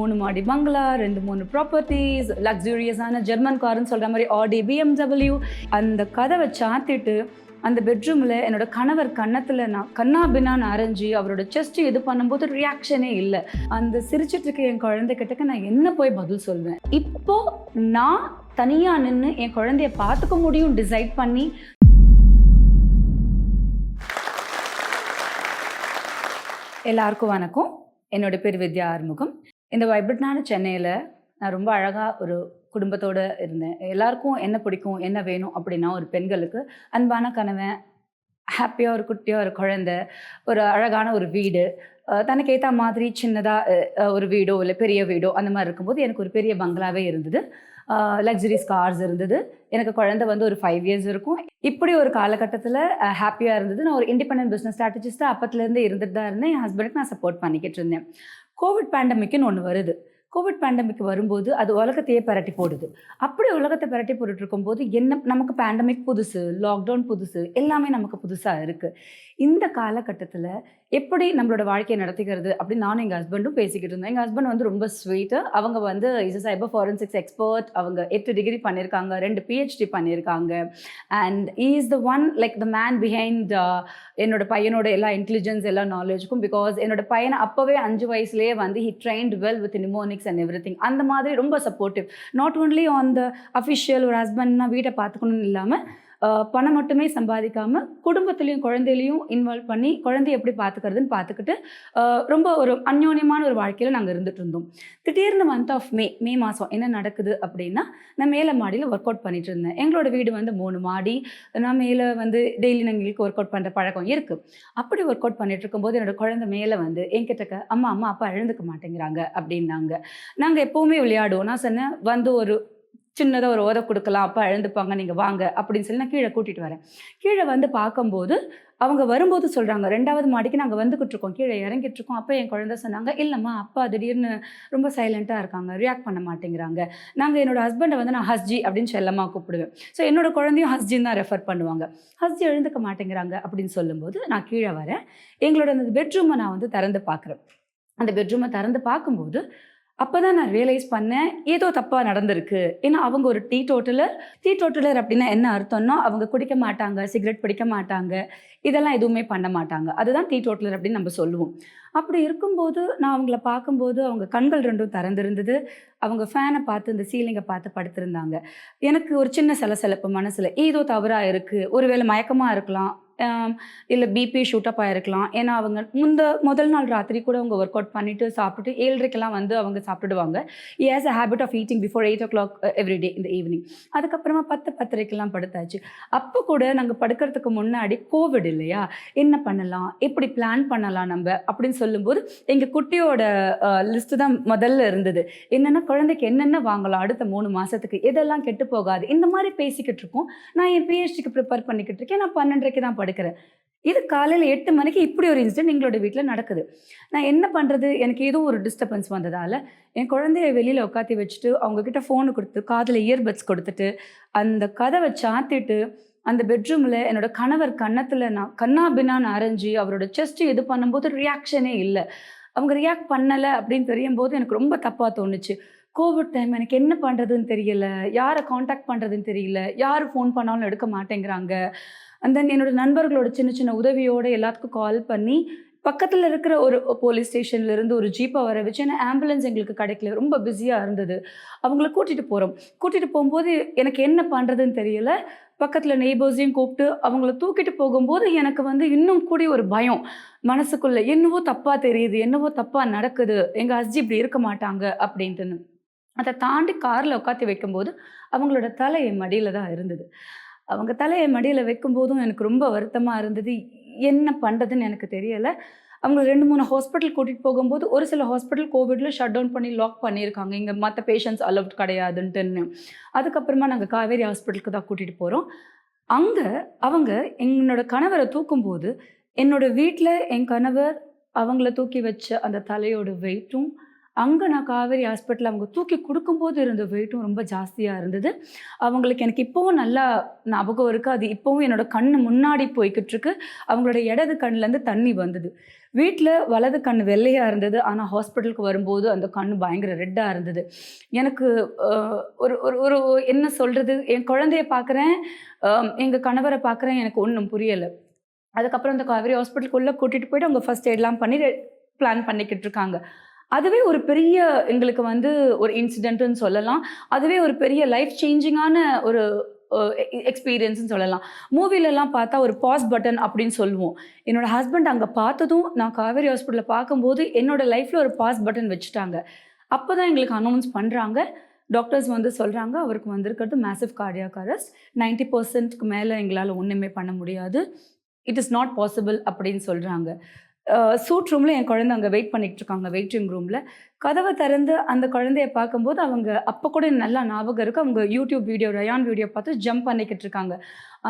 மூணு மாடி பங்களா ரெண்டு மூணு ப்ராப்பர்ட்டிஸ் லக்ஸூரியஸான ஜெர்மன் கார்னு சொல்கிற மாதிரி ஆடி பிஎம்டபிள்யூ அந்த கதவை சாத்திட்டு அந்த பெட்ரூமில் என்னோட கணவர் கன்னத்தில் நான் கண்ணா பின்னான்னு அரைஞ்சி அவரோட செஸ்ட் இது பண்ணும்போது ரியாக்ஷனே இல்லை. அந்த சிரிச்சிட்டு இருக்க என் குழந்தைகிட்டக்க நான் என்ன போய் பதில் சொல்வேன்? இப்போ நான் தனியாக நின்று என் குழந்தைய பார்த்துக்க முடியும் டிசைட் பண்ணி. எல்லாருக்கும் வணக்கம். என்னோட பேர் வித்யா ஆறுமுகம். இந்த வைப்ரண்டான சென்னையில் நான் ரொம்ப அழகாக ஒரு குடும்பத்தோடு இருந்தேன். எல்லாருக்கும் என்ன பிடிக்கும் என்ன வேணும் அப்படின்னா ஒரு பெண்களுக்கு அன்பான கணவன் ஹாப்பியாக ஒரு குட்டியாக ஒரு குழந்தை ஒரு அழகான ஒரு வீடு தனக்கு ஏற்ற மாதிரி சின்னதாக ஒரு வீடோ இல்லை பெரிய வீடோ அந்த மாதிரி இருக்கும்போது எனக்கு ஒரு பெரிய பங்களாவே இருந்தது. லக்ஸரிஸ் கார்ஸ் இருந்தது. எனக்கு குழந்தை வந்து ஒரு ஃபைவ் இயர்ஸ் இருக்கும். இப்படி ஒரு காலகட்டத்தில் ஹாப்பியாக இருந்தது. நான் ஒரு இண்டிபெண்ட் பிஸ்னஸ் ஸ்ட்ராட்டஜிஸ்ட்டாக அப்பத்துலேருந்து இருந்துட்டு தான் இருந்தேன். என் ஹஸ்பண்டுக்கு நான் சப்போர்ட் பண்ணிக்கிட்டு இருந்தேன். கோவிட் பேண்டமிக்னு ஒன்று வருது. கோவிட் பேண்டமிக் வரும்போது அது உலகத்தையே பரட்டி போடுது. அப்படி உலகத்தை பரட்டி போட்டுட்டு இருக்கும்போது என்ன நமக்கு பேண்டமிக் புதுசு லாக்டவுன் புதுசு எல்லாமே நமக்கு புதுசாக இருக்குது இந்த காலகட்டத்தில் எப்படி நம்மளோட வாழ்க்கையை நடத்திக்கிறது அப்படின்னு நானும் எங்கள் ஹஸ்பண்டும் பேசிக்கிட்டு இருந்தோம். எங்கள் ஹஸ்பண்ட் வந்து ரொம்ப ஸ்வீட்டு அவங்க வந்து இஸ் சைபர் ஃபாரன்சிக்ஸ் எக்ஸ்பர்ட் அவங்க எட்டு டிகிரி பண்ணியிருக்காங்க ரெண்டு பிஹெச்டி பண்ணியிருக்காங்க and is the one like the man behind என்னோட பையனோட எல்லா இன்டெலிஜென்ஸ் எல்லா நாலேஜுக்கும் பிகாஸ் என்னோட பையனை அப்போவே அஞ்சு வயசுலேயே வந்து he trained well with mnemonics and everything அந்த மாதிரி ரொம்ப supportive not only on the official ஒரு ஹஸ்பண்ட்னா வீட்டை பார்த்துக்கணும்னு இல்லாமல் பணம் மட்டுமே சம்பாதிக்காமல் குடும்பத்துலேயும் குழந்தையிலையும் இன்வால்வ் பண்ணி குழந்தைய எப்படி பார்த்துக்கிறதுன்னு பார்த்துக்கிட்டு ரொம்ப ஒரு அந்யோன்யமான ஒரு வாழ்க்கையில் நாங்கள் இருந்துட்டு இருந்தோம். திடீர்னு மந்த் ஆஃப் மே மே மாதம் என்ன நடக்குது அப்படின்னா நான் மேலே மாடியில் ஒர்க் அவுட் பண்ணிட்டு இருந்தேன். எங்களோட வீடு வந்து மூணு மாடி நான் மேலே வந்து டெய்லி எங்களுக்கு ஒர்க் அவுட் பண்ணுற பழக்கம் இருக்குது அப்படி ஒர்க் அவுட் பண்ணிட்டு இருக்கும்போது என்னோட குழந்தை மேலே வந்து என்கிட்ட அம்மா அம்மா அப்பா எழுந்துக்க மாட்டேங்கிறாங்க அப்படின்னாங்க. நாங்கள் எப்போவுமே விளையாடுவோம். நான் சொன்னேன் வந்து ஒரு சின்னதாக ஒரு ஓத கொடுக்கலாம் அப்போ எழுந்துப்பாங்க நீங்கள் வாங்க அப்படின்னு சொல்லி நான் கீழே கூட்டிகிட்டு வரேன். கீழே வந்து பார்க்கும்போது அவங்க வரும்போது சொல்கிறாங்க ரெண்டாவது மாடிக்கு நாங்கள் வந்துக்கிட்டு இருக்கோம் கீழே இறங்கிட்டு இருக்கோம் அப்போ என் குழந்தை சொன்னாங்க இல்லைம்மா அப்பா திடீர்னு ரொம்ப சைலண்ட்டாக இருக்காங்க ரியாக்ட் பண்ண மாட்டேங்கிறாங்க. நாங்கள் என்னோட ஹஸ்பண்டை வந்து நான் ஹஸ்ஜி அப்படின்னு செல்லமாக கூப்பிடுவேன். ஸோ என்னோட குழந்தையும் ஹஸ்ஜின்னு தான் ரெஃபர் பண்ணுவாங்க. ஹஸ்ஜி எழுந்துக்க மாட்டேங்கிறாங்க அப்படின்னு சொல்லும்போது நான் கீழே வரேன். எங்களோட அந்த பெட்ரூமை நான் வந்து திறந்து பார்க்குறேன். அந்த பெட்ரூமை திறந்து பார்க்கும்போது அப்போ தான் நான் ரியலைஸ் பண்ணேன் ஏதோ தப்பாக நடந்திருக்கு. ஏன்னா அவங்க ஒரு டீ டோட்டலர் டீ டோட்டலர் அப்படின்னா என்ன அர்த்தம்னா அவங்க குடிக்க மாட்டாங்க சிகரெட் பிடிக்க மாட்டாங்க இதெல்லாம் எதுவுமே பண்ண மாட்டாங்க. அதுதான் டீ டோட்டலர் அப்படின்னு நம்ம சொல்லுவோம். அப்படி இருக்கும்போது நான் அவங்கள பார்க்கும்போது அவங்க கண்கள் ரெண்டும் திறந்திருந்தது. அவங்க ஃபேனை பார்த்து இந்த சீலிங்கை பார்த்து படுத்திருந்தாங்க. எனக்கு ஒரு சின்ன சலசலப்பு மனசில் ஏதோ தவறாக இருக்குது ஒருவேளை மயக்கமாக இருக்கலாம். இல்லை பிபி ஷூட்டப் ஆகிருக்கலாம் ஏன்னா அவங்க முந்த முதல் நாள் ராத்திரி கூட அவங்க ஒர்க் அவுட் பண்ணிவிட்டு சாப்பிட்டுட்டு ஏழரைக்கெல்லாம் வந்து அவங்க சாப்பிட்டுடுவாங்க. As a habit of eating before eight o'clock everyday இந்த ஈவினிங் அதுக்கப்புறமா பத்து பத்தரைக்கெல்லாம் படுத்தாச்சு. அப்போ கூட நாங்கள் படுக்கிறதுக்கு முன்னாடி கோவிட் இல்லையா? என்ன பண்ணலாம்? எப்படி பிளான் பண்ணலாம் நம்ம? அப்படின்னு சொல்லும்போது எங்கள் குட்டியோட லிஸ்ட்டு தான் முதல்ல இருந்தது. என்னென்னா குழந்தைக்கு என்னென்ன வாங்கலாம் அடுத்த மூணு மாதத்துக்கு எதெல்லாம் கெட்டு போகாது? இந்த மாதிரி பேசிக்கிட்டு இருக்கோம். நான் என் பிஹெச்டிக்கு ப்ரிப்பேர் பண்ணிக்கிட்டு இருக்கேன். நான் பன்னெண்டரைக்கு தான் படுக்கிறேன் இது காலையில் எட்டு மணிக்கு இப்படி ஒரு இன்சிடென்ட் எங்களோட வீட்டில் நடக்குது. நான் என்ன பண்ணுறது எனக்கு ஏதோ ஒரு டிஸ்டர்பன்ஸ் வந்ததால் என் குழந்தைய வெளியில் உட்காத்தி வச்சுட்டு அவங்கக்கிட்ட ஃபோனு கொடுத்து காதில் இயர்பட்ஸ் கொடுத்துட்டு அந்த கதவை சாத்திட்டு அந்த பெட்ரூமில் என்னோட கணவர் கன்னத்தில் நான் கண்ணா பின்னான்னு அரைஞ்சி அவரோட செஸ்ட் இது பண்ணும்போது ரியாக்ஷனே இல்லை. அவங்க ரியாக்ட் பண்ணலை அப்படின்னு தெரியும் போது எனக்கு ரொம்ப தப்பாக தோணுச்சு. கோவிட் டைம் எனக்கு என்ன பண்ணுறதுன்னு தெரியல. யாரை காண்டாக்ட் பண்ணுறதுன்னு தெரியல. யார் ஃபோன் பண்ணாலும் எடுக்க மாட்டேங்கிறாங்க. தென் என்னோட நண்பர்களோட சின்ன சின்ன உதவியோடு எல்லாத்துக்கும் கால் பண்ணி பக்கத்தில் இருக்கிற ஒரு போலீஸ் ஸ்டேஷன்லேருந்து ஒரு ஜீப்பை வர வச்சு ஏன்னா ஆம்புலன்ஸ் எங்களுக்கு கிடைக்கல. ரொம்ப பிஸியாக இருந்தது. அவங்கள கூட்டிகிட்டு போகிறோம் கூட்டிகிட்டு போகும்போது எனக்கு என்ன பண்ணுறதுன்னு தெரியல. பக்கத்தில் நெய்பர்ஸையும் கூப்பிட்டு அவங்கள தூக்கிட்டு போகும்போது எனக்கு வந்து இன்னும் கூடி ஒரு பயம். மனசுக்குள்ளே என்னவோ தப்பாக தெரியுது என்னவோ தப்பாக நடக்குது எங்கள் ஹஸ்ஜி இப்படி இருக்க மாட்டாங்க அப்படின்ட்டுன்னு. அதை தாண்டி காரில் உட்காத்தி வைக்கும்போது அவங்களோட தலை என் மடியில் தான் இருந்தது. அவங்க தலையை மடியில் வைக்கும்போதும் எனக்கு ரொம்ப வருத்தமாக இருந்தது. என்ன பண்ணுறதுன்னு எனக்கு தெரியலை. அவங்க ரெண்டு மூணு ஹாஸ்பிட்டல் கூட்டிகிட்டு போகும்போது ஒரு சில ஹாஸ்பிட்டல் கோவிடில் ஷட் டவுன் பண்ணி லாக் பண்ணியிருக்காங்க. இங்கே மற்ற பேஷண்ட்ஸ் அலவுட் கிடையாதுன்ட்டுன்னு. அதுக்கப்புறமா நாங்கள் காவேரி ஹாஸ்பிட்டலுக்கு தான் கூட்டிகிட்டு போகிறோம் அங்கே அவங்க என்னோட கணவரை தூக்கும்போது என்னோட வீட்டில் என் கணவர் அவங்கள தூக்கி வச்ச அந்த தலையோட வெயிட்டும் அங்கே நான் காவேரி ஹாஸ்பிட்டலில் அவங்க தூக்கி கொடுக்கும்போது இருந்த வெயிட்டும் ரொம்ப ஜாஸ்தியாக இருந்தது. அவங்களுக்கு எனக்கு இப்போவும் நல்லா ஞாபகம் இருக்குது அது இப்போவும் என்னோட கண் முன்னாடி போய்கிட்டு இருக்கு. அவங்களோட இடது கண்ணுலேருந்து தண்ணி வந்தது. வீட்டில் வலது கண் வெள்ளையாக இருந்தது. ஆனால் ஹாஸ்பிட்டலுக்கு வரும்போது அந்த கண் பயங்கர ரெட்டாக இருந்தது. எனக்கு ஒரு ஒரு ஒரு என்ன சொல்கிறது என் குழந்தைய பார்க்குறேன் எங்கள் கணவரை பார்க்குறேன் எனக்கு ஒன்றும் புரியலை. அதுக்கப்புறம் அந்த காவேரி ஹாஸ்பிட்டலுக்குள்ளே கூட்டிகிட்டு போயிட்டு அவங்க ஃபஸ்ட் எய்ட்லாம் பண்ணி பிளான் பண்ணிக்கிட்டு இருக்காங்க. அதுவே ஒரு பெரிய எங்களுக்கு வந்து ஒரு இன்சிடென்ட்னு சொல்லலாம். அதுவே ஒரு பெரிய லைஃப் சேஞ்சிங்கான ஒரு எக்ஸ்பீரியன்ஸ்னு சொல்லலாம். மூவிலெல்லாம் பார்த்தா ஒரு பாஸ் பட்டன் அப்படின்னு சொல்லுவோம். என்னோட ஹஸ்பண்ட் அங்கே பார்த்ததும் நான் காவேரி ஹாஸ்பிட்டலில் பார்க்கும்போது என்னோட லைஃப்பில் ஒரு பாஸ் பட்டன் வச்சுட்டாங்க. அப்போ தான் எங்களுக்கு அனௌன்ஸ் பண்ணுறாங்க டாக்டர்ஸ் வந்து சொல்கிறாங்க அவருக்கு வந்திருக்கிறது மேசிவ் கார்டியாக் அரெஸ்ட் நைன்டி பர்சன்ட்க்கு மேலே எங்களால் ஒன்றுமே பண்ண முடியாது. இட் இஸ் நாட் பாசிபிள் அப்படின்னு சொல்கிறாங்க சூட் ரூமில் என் குழந்தை அங்கே வெயிட் பண்ணிகிட்டு இருக்காங்க வெயிட்டிங் ரூமில் கதவை திறந்து அந்த குழந்தைய பார்க்கும்போது அவங்க அப்போ கூட நல்லா ஞாபகம் இருக்குது அவங்க யூடியூப் வீடியோ ரயான் வீடியோ பார்த்து ஜம்ப் பண்ணிக்கிட்டு இருக்காங்க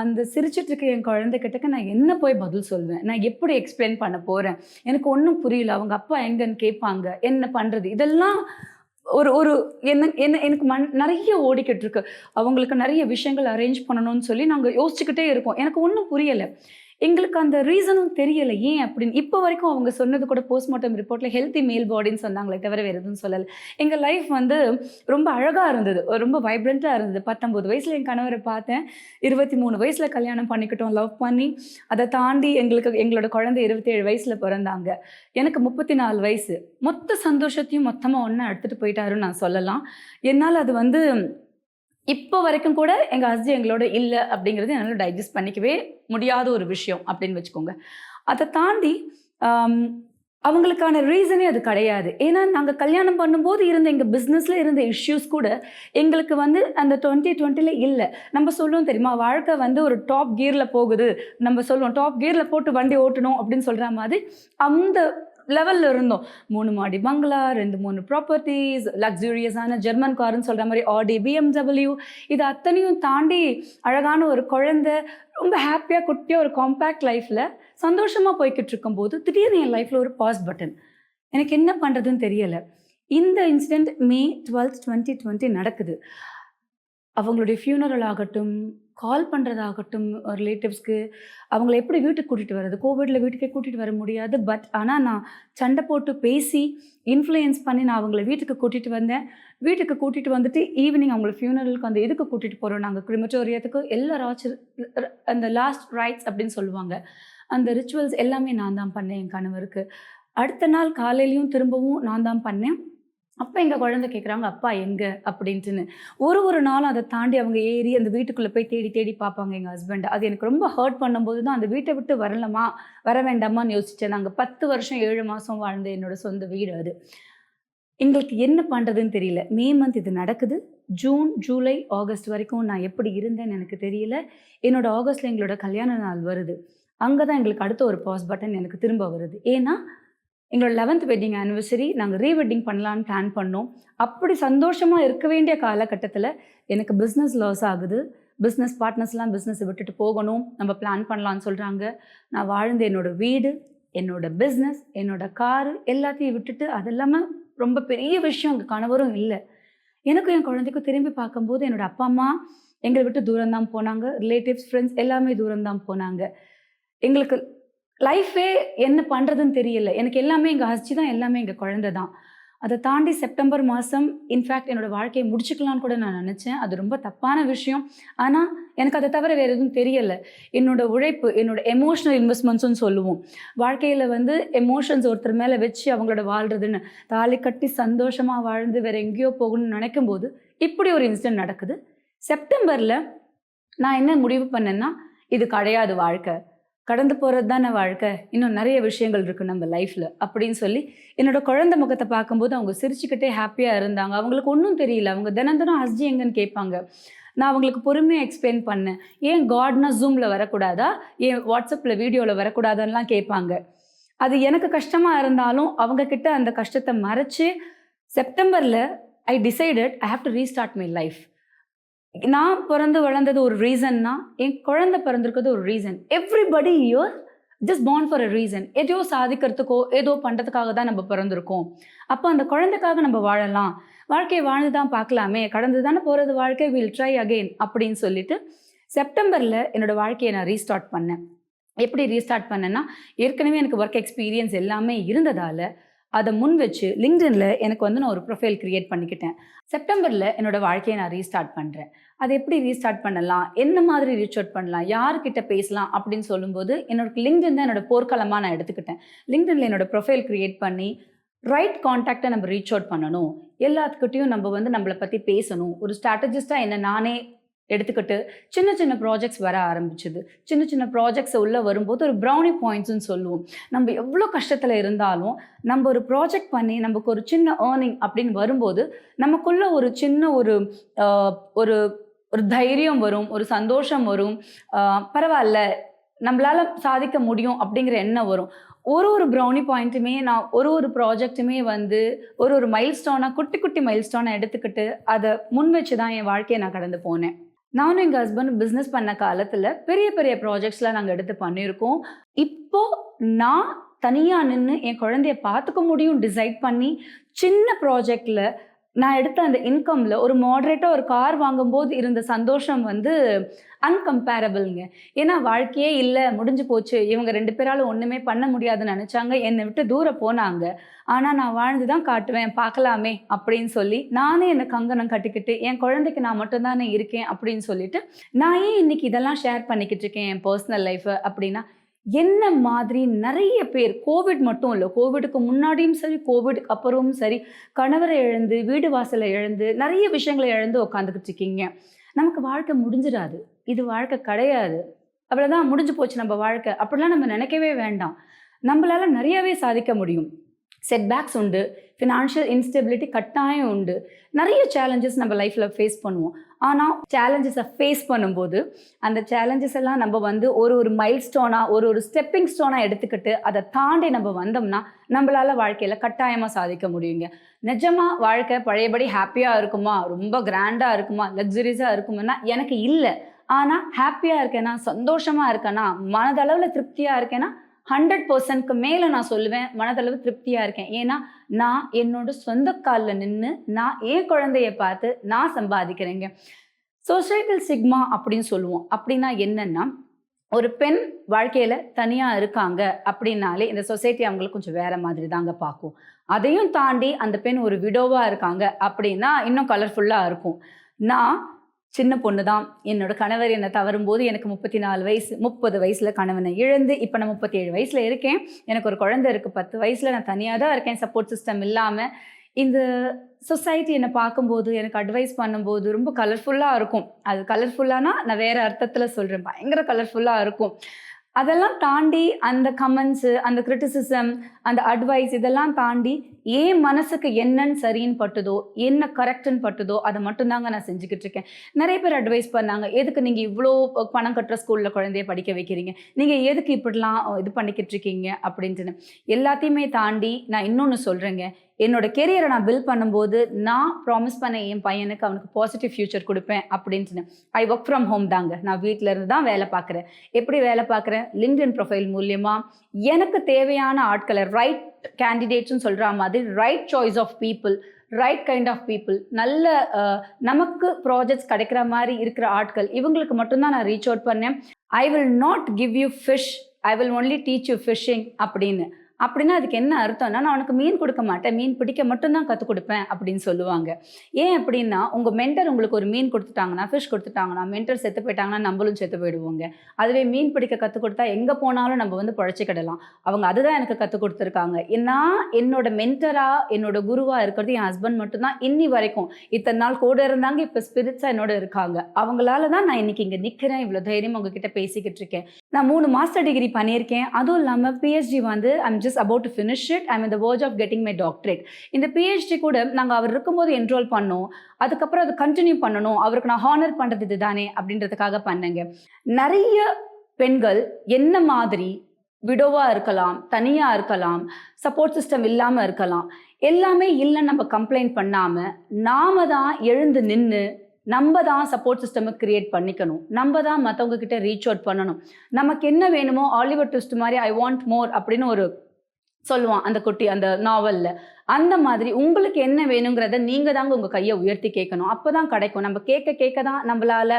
அந்த சிரிச்சிட்டு இருக்க என் குழந்தை கிட்டக்க நான் என்ன போய் பதில் சொல்வேன்? நான் எப்படி எக்ஸ்பிளைன் பண்ண போகிறேன் எனக்கு ஒன்றும் புரியல. அவங்க அப்பா எங்கன்னு கேட்பாங்க. என்ன பண்ணுறது இதெல்லாம் ஒரு ஒரு என்ன என்ன எனக்கு மண் நிறைய ஓடிக்கிட்டு இருக்கு அவங்களுக்கு நிறைய விஷயங்கள் அரேஞ்ச் பண்ணணும்னு சொல்லி நாங்கள் யோசிச்சுக்கிட்டே இருக்கோம். எனக்கு ஒன்றும் புரியலை. எங்களுக்கு அந்த ரீசனும் தெரியல. ஏன் அப்படின்னு? இப்போ வரைக்கும் அவங்க சொன்னது கூட போஸ்ட்மார்ட்டம் ரிப்போர்ட்டில் ஹெல்த்தி மேல் பாடின்னு சொன்னாங்களே தவிர வேறு எதுவும் சொல்லலை. எங்கள் லைஃப் வந்து ரொம்ப அழகாக இருந்தது. ரொம்ப வைப்ரண்ட்டாக இருந்தது. பத்தொம்போது வயசில் என் கணவரை பார்த்தேன். இருபத்தி மூணு வயசில் கல்யாணம் பண்ணிக்கிட்டோம் லவ் பண்ணி. அதை தாண்டி எங்களுக்கு எங்களோட குழந்தை இருபத்தேழு வயசில் பிறந்தாங்க. எனக்கு முப்பத்தி நாலு வயசு. மொத்த சந்தோஷத்தையும் மொத்தமாக ஒன்றா எடுத்துகிட்டு போயிட்டாருன்னு நான் சொல்லலாம். என்னால் அது வந்து இப்போ வரைக்கும் கூட எங்கள் ஹஸ்ஜி எங்களோட இல்லை அப்படிங்கிறது என்னால் டைஜஸ்ட் பண்ணிக்கவே முடியாத ஒரு விஷயம் அப்படின்னு வச்சுக்கோங்க. அதை தாண்டி அவங்களுக்கான ரீசனே அது கிடையாது. ஏன்னா நாங்கள் கல்யாணம் பண்ணும்போது இருந்த எங்கள் பிஸ்னஸில் இருந்த இஷ்யூஸ் கூட எங்களுக்கு வந்து அந்த டுவெண்ட்டி டுவெண்ட்டியில் இல்லை. நம்ம சொல்லுவோம் தெரியுமா? வாழ்க்கை வந்து ஒரு டாப் கியரில் போகுது. நம்ம சொல்லுவோம் டாப் கியரில் போட்டு வண்டி ஓட்டணும் அப்படின்னு சொல்கிற மாதிரி அந்த லெவலில் இருந்தோம். மூணு மாடி பங்களா ரெண்டு மூணு ப்ராப்பர்ட்டிஸ் லக்ஸூரியஸான ஜெர்மன் காருன்னு சொல்கிற மாதிரி ஆடி பிஎம்டபிள்யூ இது அத்தனையும் தாண்டி அழகான ஒரு குழந்தை ரொம்ப ஹாப்பியாக குட்டியாக ஒரு காம்பேக்ட் லைஃப்பில் சந்தோஷமாக போய்கிட்டு இருக்கும்போது திடீர்னு என் லைஃப்பில் ஒரு பாஸ் பட்டன் எனக்கு என்ன பண்ணுறதுன்னு தெரியலை. இந்த incident May twelfth twenty twenty நடக்குது. அவங்களுடைய ஃபியூனரல் ஆகட்டும் கால் பண்ணுறதாகட்டும் ரிலேட்டிவ்ஸ்க்கு அவங்கள எப்படி வீட்டுக்கு கூட்டிகிட்டு வர்றது? கோவிடில் வீட்டுக்கே கூட்டிகிட்டு வர முடியாது. பட் ஆனால் நான் சண்டை போட்டு பேசி இன்ஃப்ளூயன்ஸ் பண்ணி நான் அவங்கள வீட்டுக்கு கூட்டிகிட்டு வந்தேன். வீட்டுக்கு கூட்டிகிட்டு வந்துட்டு ஈவினிங் அவங்கள ஃபியூனரலுக்கு அந்த இதுக்கு கூட்டிகிட்டு போகிறோம் நாங்கள் கிரிமட்டோரியத்துக்கு எல்லா ராச்சு அந்த லாஸ்ட் ரைட்ஸ் அப்படின்னு சொல்லுவாங்க. அந்த ரிச்சுவல்ஸ் எல்லாமே நான் தான் பண்ணேன் என் கணவருக்கு. அடுத்த நாள் காலையிலையும் திரும்பவும் நான் தான் பண்ணேன். அப்போ எங்கள் குழந்தை கேட்குறாங்க அப்பா எங்கே? அப்படின்ட்டுன்னு. ஒரு ஒரு நாளும் அதை தாண்டி அவங்க ஏறி அந்த வீட்டுக்குள்ளே போய் தேடி தேடி பார்ப்பாங்க எங்கள் ஹஸ்பண்ட் அது எனக்கு ரொம்ப ஹர்ட் பண்ணும்போது தான் அந்த வீட்டை விட்டு வரலாமா வர வேண்டாமான்னு யோசித்தேன் நாங்கள் பத்து வருஷம் ஏழு மாதம் வாழ்ந்த என்னோட சொந்த வீடு அது. எங்களுக்கு என்ன பண்ணுறதுன்னு தெரியல. மே மந்த் இது நடக்குது. ஜூன் ஜூலை ஆகஸ்ட் வரைக்கும் நான் எப்படி இருந்தேன்னு எனக்கு தெரியல. என்னோட ஆகஸ்ட்டில் எங்களோட கல்யாண நாள் வருது. அங்கே தான் எங்களுக்கு அடுத்த ஒரு பாஸ் பட்டன் எனக்கு திரும்ப வருது. ஏன்னா எங்களோட லெவன்த் வெட்டிங் ஆனிவர்சரி நாங்கள் ரீவெட்டிங் பண்ணலான்னு பிளான் பண்ணோம். அப்படி சந்தோஷமாக இருக்க வேண்டிய காலகட்டத்தில் எனக்கு பிஸ்னஸ் லாஸ் ஆகுது. பிஸ்னஸ் பார்ட்னர்ஸ்லாம் பிஸ்னஸை விட்டுட்டு போகணும். நம்ம பிளான் பண்ணலான்னு சொல்கிறாங்க நான் வாழ்ந்த என்னோடய வீடு என்னோட பிஸ்னஸ் என்னோட காரு எல்லாத்தையும் விட்டுட்டு அது இல்லாமல் ரொம்ப பெரிய விஷயம் அங்கே கணவரும் இல்லை. எனக்கும் என் குழந்தைக்கும் திரும்பி பார்க்கும்போது என்னோட அப்பா அம்மா எங்களை விட்டு தூரம் தான் போனாங்க. ரிலேட்டிவ்ஸ் ஃப்ரெண்ட்ஸ் எல்லாமே தூரம் தான் போனாங்க. எங்களுக்கு லைஃபே என்ன பண்ணுறதுன்னு தெரியல. எனக்கு எல்லாமே எங்கள் ஹஸ்ஜி தான் எல்லாமே எங்கள் குழந்தை தான். அதை தாண்டி செப்டம்பர் மாதம் இன்ஃபேக்ட் என்னோடய வாழ்க்கையை முடிச்சுக்கலான்னு கூட நான் நினச்சேன். அது ரொம்ப தப்பான விஷயம். ஆனால் எனக்கு அதை தவிர வேறு எதுவும் தெரியலை. என்னோடய உழைப்பு என்னோடய எமோஷனல் இன்வெஸ்ட்மெண்ட்ஸ்னு சொல்லுவோம். வாழ்க்கையில் வந்து எமோஷன்ஸ் ஒருத்தர் மேலே வச்சு அவங்களோட வாழ்கிறதுன்னு தாலி கட்டி சந்தோஷமாக வாழ்ந்து வேறு எங்கேயோ போகணும்னு நினைக்கும் போது இப்படி ஒரு இன்சிடென்ட் நடக்குது. செப்டம்பரில் நான் என்ன முடிவு பண்ணேன்னா இது கிடையாது வாழ்க்கை. கடந்து போகிறது தானே வாழ்க்கை? இன்னும் நிறைய விஷயங்கள் இருக்குது நம்ம லைஃப்பில் அப்படின்னு சொல்லி என்னோட குழந்தை முகத்தை பார்க்கும்போது அவங்க சிரிச்சுக்கிட்டே ஹாப்பியாக இருந்தாங்க. அவங்களுக்கு ஒன்றும் தெரியல. அவங்க தினம் தினம் ஹஸ்ஜி எங்கன்னு கேட்பாங்க. நான் அவங்களுக்கு பொறுமையாக எக்ஸ்பிளைன் பண்ணேன். ஏன் காட்னா ஜூமில் வரக்கூடாதா? ஏன் வாட்ஸ்அப்பில் வீடியோவில் வரக்கூடாதுன்னெலாம் கேட்பாங்க. அது எனக்கு கஷ்டமாக இருந்தாலும் அவங்கக்கிட்ட அந்த கஷ்டத்தை மறைச்சு செப்டம்பரில் I decided I have to restart my life நான் பிறந்து வளர்ந்தது ஒரு ரீசன்னா என் குழந்தை பிறந்திருக்கிறது ஒரு reason everybody here just born for a reason எதையோ சாதிக்கிறதுக்கோ ஏதோ பண்ணுறதுக்காக தான் நம்ம பிறந்திருக்கோம். அப்போ அந்த குழந்தைக்காக நம்ம வாழலாம். வாழ்க்கையை வாழ்ந்து தான் பார்க்கலாமே. கடந்து தானே போகிறது வாழ்க்கை? வில் ட்ரை அகெயின் அப்படின்னு சொல்லிட்டு செப்டம்பரில் என்னோடய வாழ்க்கையை நான் ரீஸ்டார்ட் பண்ணேன். எப்படி ரீஸ்டார்ட் பண்ணேன்னா ஏற்கனவே எனக்கு ஒர்க் எக்ஸ்பீரியன்ஸ் எல்லாமே இருந்ததால் அதை முன் வச்சு லிங்க்டின்ல எனக்கு வந்து நான் ஒரு ப்ரொஃபைல் கிரியேட் பண்ணிக்கிட்டேன். செப்டம்பரில் என்னோட வாழ்க்கையை நான் ரீஸ்டார்ட் பண்ணுறேன் அதை எப்படி ரீஸ்டார்ட் பண்ணலாம்? என்ன மாதிரி ரீச் அவுட் பண்ணலாம்? யார்கிட்ட பேசலாம்? அப்படின்னு சொல்லும்போது என்னோட லிங்க்டின் தான் என்னோட போர்க்களமாக நான் எடுத்துக்கிட்டேன். லிங்க்டின்ல என்னோட ப்ரொஃபைல் கிரியேட் பண்ணி ரைட் காண்டாக்டை நம்ம ரீச் அவுட் பண்ணணும். எல்லாத்துக்கிட்டையும் நம்ம வந்து நம்மளை பற்றி பேசணும். ஒரு ஸ்ட்ராட்டஜிஸ்டாக என்ன நானே எடுத்துக்கிட்டு சின்ன சின்ன ப்ராஜெக்ட்ஸ் வர ஆரம்பிச்சுது. சின்ன சின்ன ப்ராஜெக்ட்ஸ் உள்ளே வரும்போது ஒரு ப்ரௌனி பாயிண்ட்ஸ்னு சொல்லுவோம். நம்ம எவ்வளோ கஷ்டத்தில் இருந்தாலும் நம்ம ஒரு ப்ராஜெக்ட் பண்ணி நமக்கு ஒரு சின்ன ஏர்னிங் அப்படின்னு வரும்போது நமக்குள்ள ஒரு சின்ன ஒரு ஒரு ஒரு தைரியம் வரும் ஒரு சந்தோஷம் வரும். பரவாயில்ல நம்மளால் சாதிக்க முடியும் அப்படிங்கிற எண்ணம் வரும். ஒரு ஒரு ப்ரௌனி பாயிண்ட்டுமே நான் ஒரு ஒரு ப்ராஜெக்ட்டுமே வந்து ஒரு ஒரு மைல்ஸ்டோனாக குட்டி குட்டி மைல்ஸ்டோனை எடுத்துக்கிட்டு அதை முன் வச்சு தான் என் வாழ்க்கையை நான் கடந்து போனேன். நானும் எங்கள் ஹஸ்பண்ட் பிஸ்னஸ் பண்ண காலத்தில் பெரிய பெரிய ப்ராஜெக்ட்ஸ்லாம் நாங்கள் எடுத்து பண்ணியிருக்கோம். இப்போ நான் தனியாக நின்று என் குழந்தைய பார்த்துக்க முடியும் டிசைட் பண்ணி சின்ன ப்ராஜெக்டில் நான் எடுத்த அந்த இன்கம்ல ஒரு மாடரேட்டாக ஒரு கார் வாங்கும்போது இருந்த சந்தோஷம் வந்து அன்கம்பேரபிள்ங்க ஏன்னா வாழ்க்கையே இல்லை முடிஞ்சு போச்சு. இவங்க ரெண்டு பேராலும் ஒன்றுமே பண்ண முடியாதுன்னு நினச்சாங்க. என்னை விட்டு தூரம் போனாங்க. ஆனால் நான் வாழ்ந்து தான் காட்டுவேன் பார்க்கலாமே அப்படின்னு சொல்லி நானே என்னை கங்கணம் கட்டிக்கிட்டு என் குழந்தைக்கு நான் மட்டும்தானே இருக்கேன் அப்படின்னு சொல்லிட்டு நான் ஏன் இன்னைக்கு இதெல்லாம் ஷேர் பண்ணிக்கிட்டு இருக்கேன் என் பர்சனல் லைஃப்பை அப்படின்னா என்ன மாதிரி நிறைய பேர் கோவிட் மட்டும் இல்லை கோவிடுக்கு முன்னாடியும் சரி கோவிடுக்கு அப்புறமும் சரி கணவரை இழந்து வீடு வாசலை இழந்து நிறைய விஷயங்களை இழந்து உட்காந்துக்கிட்டு இருக்கீங்க. நமக்கு வாழ்க்கை முடிஞ்சிடாது. இது வாழ்க்கை கிடையாது. அவ்வளோதான் முடிஞ்சு போச்சு நம்ம வாழ்க்கை. அப்படிலாம் நம்ம நினைக்கவே வேண்டாம். நம்மளால நிறையவே சாதிக்க முடியும். செட்பேக்ஸ் உண்டு. ஃபினான்ஷியல் இன்ஸ்டெபிலிட்டி கட்டாயம் உண்டு. நிறைய சேலஞ்சஸ் நம்ம லைஃப்பில் ஃபேஸ் பண்ணுவோம். ஆனால் சேலஞ்சஸை ஃபேஸ் பண்ணும்போது அந்த சேலஞ்சஸ் எல்லாம் நம்ம வந்து ஒரு ஒரு மைல் ஸ்டோனாக ஒரு ஒரு ஸ்டெப்பிங் ஸ்டோனாக எடுத்துக்கிட்டு அதை தாண்டி நம்ம வந்தோம்னா நம்மளால் வாழ்க்கையில் கட்டாயமாக சாதிக்க முடியுங்க. நிஜமாக வாழ்க்கை பழையபடி ஹாப்பியாக இருக்குமா? ரொம்ப கிராண்டாக இருக்குமா? லக்ஸுரிஸாக இருக்குமானா எனக்கு இல்லை. ஆனால் ஹாப்பியாக இருக்கேனா? சந்தோஷமாக இருக்கேனா? மனதளவில் திருப்தியாக இருக்கேனா? ஹண்ட்ரட் பர்சன்ட்க்கு மேலே நான் சொல்லுவேன். மனதளவு திருப்தியாக இருக்கேன். ஏன்னா நான் என்னோட சொந்த காலில் நின்று நான் என் குழந்தைய பார்த்து நான் சம்பாதிக்கிறேங்க. சொசைட்டல் சிக்மா அப்படின்னு சொல்லுவோம். அப்படின்னா என்னன்னா ஒரு பெண் வாழ்க்கையில் தனியாக இருக்காங்க அப்படின்னாலே இந்த சொசைட்டி அவங்களுக்கு கொஞ்சம் வேற மாதிரி தாங்க பார்க்கும். அதையும் தாண்டி அந்த பெண் ஒரு விடோவாக இருக்காங்க அப்படின்னா இன்னும் கலர்ஃபுல்லாக இருக்கும். நான் சின்ன பொண்ணு தான் என்னோட கணவர் என்னை தவறும்போது எனக்கு முப்பத்தி நாலு வயசு முப்பது வயசில் கணவனை இழந்து இப்போ நான் முப்பத்தி ஏழு வயசில் இருக்கேன். எனக்கு ஒரு குழந்தை இருக்குது பத்து வயசில் நான் தனியாக தான் இருக்கேன். சப்போர்ட் சிஸ்டம் இல்லாமல் இந்த சொசைட்டி என்னை பார்க்கும்போது எனக்கு அட்வைஸ் பண்ணும்போது ரொம்ப கலர்ஃபுல்லாக இருக்கும். அது கலர்ஃபுல்லானா நான் வேறு அர்த்தத்தில் சொல்கிறேன் பயங்கர கலர்ஃபுல்லாக இருக்கும். அதெல்லாம் தாண்டி அந்த கமெண்ட்ஸு அந்த கிரிட்டிசிசம் அந்த அட்வைஸ் இதெல்லாம் தாண்டி ஏன் மனசுக்கு என்னன்னு சரின்னு பட்டுதோ என்ன கரெக்டுன்னு பட்டுதோ அதை மட்டும்தாங்க நான் செஞ்சுக்கிட்டு இருக்கேன். நிறைய பேர் அட்வைஸ் பண்ணாங்க. எதுக்கு நீங்கள் இவ்வளோ பணம் கட்டுற ஸ்கூலில் குழந்தைய படிக்க வைக்கிறீங்க? நீங்கள் எதுக்கு இப்படிலாம் இது பண்ணிக்கிட்டு இருக்கீங்க? அப்படின்ட்டுன்னு. எல்லாத்தையுமே தாண்டி நான் இன்னொன்று சொல்கிறேங்க என்னோட கெரியரை நான் பில்ட் பண்ணும்போது நான் ப்ராமிஸ் பண்ண என் பையனுக்கு அவனுக்கு பாசிட்டிவ் ஃபியூச்சர் கொடுப்பேன் அப்படின்னு ஐ ஒர்க் ஃப்ரம் ஹோம் தாங்க. நான் வீட்டில் இருந்து தான் வேலை பார்க்குறேன். எப்படி வேலை பார்க்குறேன்? லிங்க்டின் ப்ரொஃபைல் மூலியமாக எனக்கு தேவையான ஆட்களை ரைட் கேண்டிடேட்ஸ்னு சொல்கிற மாதிரி right choice of people right kind of people நல்ல நமக்கு ப்ராஜெக்ட்ஸ் கிடைக்கிற மாதிரி இருக்கிற ஆட்கள் இவங்களுக்கு மட்டும்தான் நான் ரீச் அவுட் பண்ணேன். I will not give you fish I will only teach you fishing அப்படின்னு. அப்படின்னா அதுக்கு என்ன அர்த்தம்னா நான் உனக்கு மீன் கொடுக்க மாட்டேன். மீன் பிடிக்க மட்டும்தான் கற்றுக் கொடுப்பேன். அப்படின்னு சொல்லுவாங்க. ஏன் அப்படின்னா உங்கள் மென்டர் உங்களுக்கு ஒரு மீன் கொடுத்துட்டாங்கன்னா ஃபிஷ் கொடுத்துட்டாங்கன்னா மென்டர் செத்து போயிட்டாங்கன்னா நம்மளும் செத்து போயிடுவோங்க. அதுவே மீன் பிடிக்க கற்றுக் கொடுத்தா எங்கே போனாலும் நம்ம வந்து பழச்சிக்கிடலாம். அவங்க அதுதான் எனக்கு கற்றுக் கொடுத்துருக்காங்க. நான் என்னோட மென்டராக என்னோட குருவாக இருக்கிறது என் ஹஸ்பண்ட் மட்டும்தான் இன்னி வரைக்கும். இத்தனை நாள் கூட இருந்தாங்க இப்போ ஸ்பிரிட்ஸாக என்னோட இருக்காங்க. அவங்களால தான் நான் இன்னைக்கு இங்கே நிற்கிறேன் இவ்வளோ தைரியம் உங்ககிட்ட பேசிக்கிட்டு இருக்கேன். நான் மூணு மாஸ்டர் டிகிரி பண்ணியிருக்கேன். அதுவும் இல்லாமல் பிஹெச்டி வந்து I'm just about to finish it I'm the verge of getting my doctorate இந்த பிஹெச்டி கூட நாங்கள் அவர் இருக்கும்போது என்ரோல் பண்ணோம். அதுக்கப்புறம் அதை கண்டினியூ பண்ணணும். அவருக்கு நான் ஹானர் பண்ணுறது இதுதானே அப்படின்றதுக்காக பண்ணேங்க. நிறைய பெண்கள் என்ன மாதிரி விடோவாக இருக்கலாம் தனியாக இருக்கலாம் சப்போர்ட் சிஸ்டம் இல்லாமல் இருக்கலாம். எல்லாமே இல்லைன்னு நம்ம கம்ப்ளைண்ட் பண்ணாமல் நாம தான் எழுந்து நின்று நம்ம தான் சப்போர்ட் சிஸ்டமை கிரியேட் பண்ணிக்கணும். நம்ம தான் மற்றவங்க கிட்ட ரீச் அவுட் பண்ணணும். நமக்கு என்ன வேணுமோ ஆலிவர் ட்விஸ்ட் மாதிரி ஐ வாண்ட் மோர் அப்படின்னு ஒரு சொல்லுவான் அந்த குட்டி அந்த நாவலில். அந்த மாதிரி உங்களுக்கு என்ன வேணுங்கிறத நீங்கள் தாங்க உங்கள் கையை உயர்த்தி கேட்கணும். அப்போ தான் கிடைக்கும். நம்ம கேட்க கேட்க தான் நம்மளால்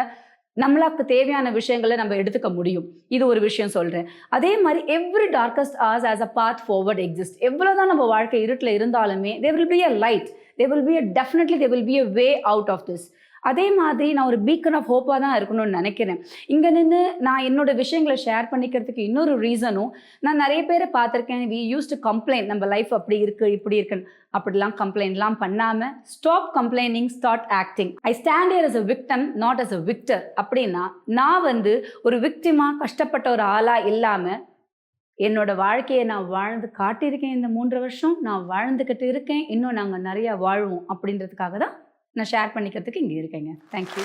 நம்மளுக்கு தேவையான விஷயங்களை நம்ம எடுத்துக்க முடியும். இது ஒரு விஷயம் சொல்கிறேன் அதே மாதிரி every darkest has has a path forward exist எவ்வளோ தான் நம்ம வாழ்க்கை இருட்டில் இருந்தாலுமே they will be a light they will be a definitely they will be a way out of this அதே மாதிரி நான் ஒரு பீக்கன் ஆஃப் ஹோப்பாக தான் இருக்கணும்னு நினைக்கிறேன். இங்கே நின்று நான் என்னோட விஷயங்களை ஷேர் பண்ணிக்கிறதுக்கு இன்னொரு ரீசனும் நான் நிறைய பேரை பார்த்துருக்கேன். வி யூஸ் டு கம்ப்ளைண்ட் நம்ம லைஃப் அப்படி இருக்குது இப்படி இருக்குன்னு. அப்படிலாம் கம்ப்ளைண்ட்லாம் பண்ணாமல் stop complaining start acting I stand here as a victim not as a victor அப்படின்னா நான் வந்து ஒரு விக்டிமாக கஷ்டப்பட்ட ஒரு ஆளாக இல்லாமல் என்னோட வாழ்க்கையை நான் வாழ்ந்து காட்டியிருக்கேன் இந்த மூன்று வருஷம் நான் வாழ்ந்துக்கிட்டு இருக்கேன் இன்னும் நாங்கள் நிறையா வாழ்வோம் அப்படின்றதுக்காக தான் நான் ஷேர் பண்ணிக்கிறதுக்கு இங்கே இருக்கேங்க. தேங்க்யூ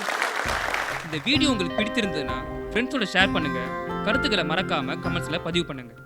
இந்த வீடியோ உங்களுக்கு பிடித்திருந்ததுன்னா ஃப்ரெண்ட்ஸோட ஷேர் பண்ணுங்கள் கருத்துக்களை மறக்காமல் கமெண்ட்ஸில் பதிவு பண்ணுங்கள்